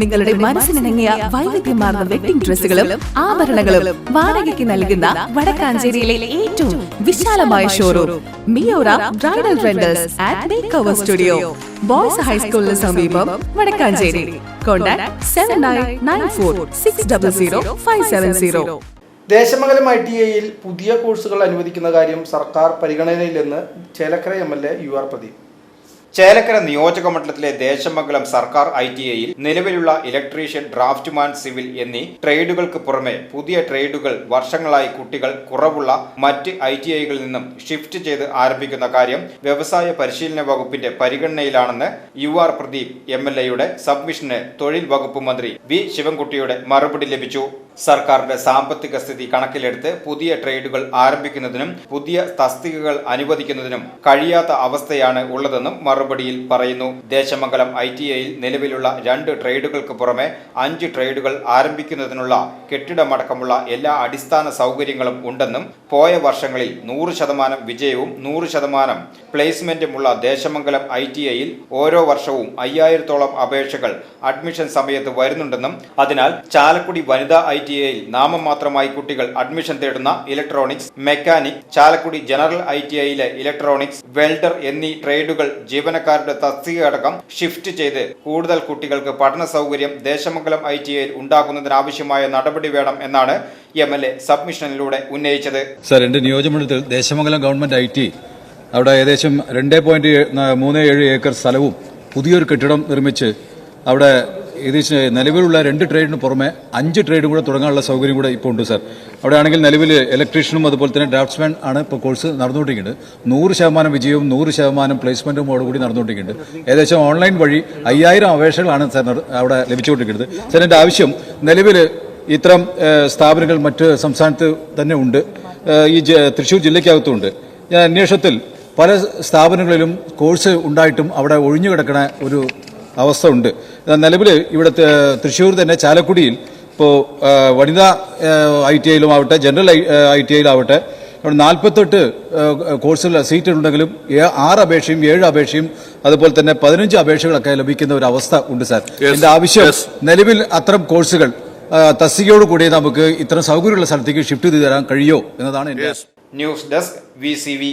നിങ്ങളുടെ മനസ്സിനിണങ്ങിയ വൈവിധ്യമാർന്ന വെഡിംഗ് ഡ്രസ്സുകളും ആഭരണങ്ങളും വാടകയ്ക്ക് നൽകുന്ന വടക്കാഞ്ചേരിയിലെ ഏറ്റവും വിശാലമായ showroom Miora bridal rentals and make over studio boys ഹൈസ്കൂളിന് സമീപം Vadakkanchery. Contact seven nine nine four six double zero five seven zero Desamangalam I T ഐയിൽ പുതിയ കോഴ്സുകൾ അനുവദിക്കുന്ന കാര്യം സർക്കാർ പരിഗണനയിലെന്ന് Chelakkara M L A U R Pradeep. Chelakkara നിയോജക മണ്ഡലത്തിലെ ദേശമംഗലം സർക്കാർ ഐ ടി ഐയിൽ നിലവിലുള്ള ഇലക്ട്രീഷ്യൻ ഡ്രാഫ്റ്റ്മാൻ സിവിൽ എന്നീ ട്രേഡുകൾക്ക് പുറമെ പുതിയ ട്രേഡുകൾ വർഷങ്ങളായി കുട്ടികൾ കുറവുള്ള മറ്റ് ഐ ടി ഐകളിൽ നിന്നും ഷിഫ്റ്റ് ചെയ്ത് ആരംഭിക്കുന്ന കാര്യം വ്യവസായ പരിശീലന വകുപ്പിന്റെ പരിഗണനയിലാണെന്ന് U R Pradeep M L എയുടെ സബ്മിഷന് തൊഴിൽ വകുപ്പ് മന്ത്രി വി ശിവൻകുട്ടിയുടെ മറുപടി ലഭിച്ചു. സർക്കാരിന്റെ സാമ്പത്തിക സ്ഥിതി കണക്കിലെടുത്ത് പുതിയ ട്രേഡുകൾ ആരംഭിക്കുന്നതിനും പുതിയ തസ്തികകൾ അനുവദിക്കുന്നതിനും കഴിയാത്ത അവസ്ഥയാണ് ഉള്ളതെന്നും മറുപടിയിൽ പറയുന്നു. ദേശമംഗലം ഐ ടി ഐയിൽ നിലവിലുള്ള രണ്ട് ട്രേഡുകൾക്ക് പുറമെ അഞ്ച് ട്രേഡുകൾ ആരംഭിക്കുന്നതിനുള്ള കെട്ടിടമടക്കമുള്ള എല്ലാ അടിസ്ഥാന സൗകര്യങ്ങളും ഉണ്ടെന്നും പോയ വർഷങ്ങളിൽ നൂറ് ശതമാനം വിജയവും നൂറ് ശതമാനം പ്ലേസ്മെന്റുമുള്ള ദേശമംഗലം ഐ ടി ഐയിൽ ഓരോ വർഷവും അയ്യായിരത്തോളം അപേക്ഷകൾ അഡ്മിഷൻ സമയത്ത് വരുന്നുണ്ടെന്നും അതിനാൽ ചാലക്കുടി വനിതാ ഐ ടി ഐയിൽ നാമമാത്രമായി കുട്ടികൾ അഡ്മിഷൻ തേടുന്ന electronics mechanic Chalakudy general I T ഐയിലെ electronics welder എന്നീ ട്രേഡുകൾ ജീവനക്കാരുടെ തസ്തിക അടക്കം ഷിഫ്റ്റ് ചെയ്ത് കൂടുതൽ കുട്ടികൾക്ക് പഠന സൗകര്യം ദേശമംഗലം ഐ ടി ഐയിൽ ഉണ്ടാക്കുന്നതിനാവശ്യമായ നടപടി വേണം എന്നാണ് എം എൽ എ സബ്മിഷനിലൂടെ ഉന്നയിച്ചത്. സർ എന്റെ നിയോജകമണ്ഡലത്തിൽ ദേശമംഗലം ഗവൺമെന്റ് ഐ ടി അവിടെ ഏകദേശം രണ്ട് പോയിന്റ് മൂന്ന് ഏഴ് ഏക്കർ സ്ഥലവും പുതിയൊരു കെട്ടിടം നിർമ്മിച്ച് അവിടെ ഇത് ശ- നിലവിലുള്ള രണ്ട് ട്രേഡിന് പുറമെ അഞ്ച് ട്രേഡും കൂടെ തുടങ്ങാനുള്ള സൗകര്യം കൂടെ ഇപ്പോൾ ഉണ്ട് സാർ. അവിടെ ആണെങ്കിൽ നിലവിൽ ഇലക്ട്രീഷ്യനും അതുപോലെ തന്നെ ഡ്രാഫ്റ്റ്സ്മാൻ ആണ് ഇപ്പോൾ കോഴ്സ് നടന്നുകൊണ്ടിരിക്കുന്നത്. നൂറ് ശതമാനം വിജയവും നൂറ് ശതമാനം പ്ലേസ്മെന്റും കൂടി നടന്നുകൊണ്ടിരിക്കുന്നുണ്ട്. ഏകദേശം ഓൺലൈൻ വഴി അയ്യായിരം അപേക്ഷകളാണ് സാർ അവിടെ ലഭിച്ചുകൊണ്ടിരിക്കുന്നത്. സാർ എന്റെ ആവശ്യം നിലവിൽ ഇത്തരം സ്ഥാപനങ്ങൾ മറ്റ് സംസ്ഥാനത്ത് തന്നെ ഉണ്ട്. ഈ തൃശ്ശൂർ ജില്ലയ്ക്കകത്തുമുണ്ട് ഞാൻ അന്വേഷണത്തിൽ പല സ്ഥാപനങ്ങളിലും കോഴ്സ് ഉണ്ടായിട്ടും അവിടെ ഒഴിഞ്ഞു കിടക്കുന്ന ഒരു അവസ്ഥ ഉണ്ട്. നിലവിൽ ഇവിടെ തൃശ്ശൂർ തന്നെ ചാലക്കുടിയിൽ ഇപ്പോൾ വനിതാ ഐ ടി ഐയിലും ആവട്ടെ ജനറൽ ഐ ടി ഐയിലാവട്ടെ അവിടെ നാൽപ്പത്തെട്ട് കോഴ്സുകൾ സീറ്റ് ഉണ്ടെങ്കിലും ആറ് അപേക്ഷയും ഏഴ് അപേക്ഷയും അതുപോലെ തന്നെ പതിനഞ്ച് അപേക്ഷകളൊക്കെ ലഭിക്കുന്ന ഒരു അവസ്ഥ ഉണ്ട് സാർ. എന്റെ ആവശ്യം നിലവിൽ അത്തരം കോഴ്സുകൾ തസ്തികയോട് കൂടി നമുക്ക് ഇത്തരം സൗകര്യമുള്ള സ്ഥലത്തേക്ക് ഷിഫ്റ്റ് ചെയ്ത് തരാൻ കഴിയോ എന്നതാണ് എന്റെ news desk V C V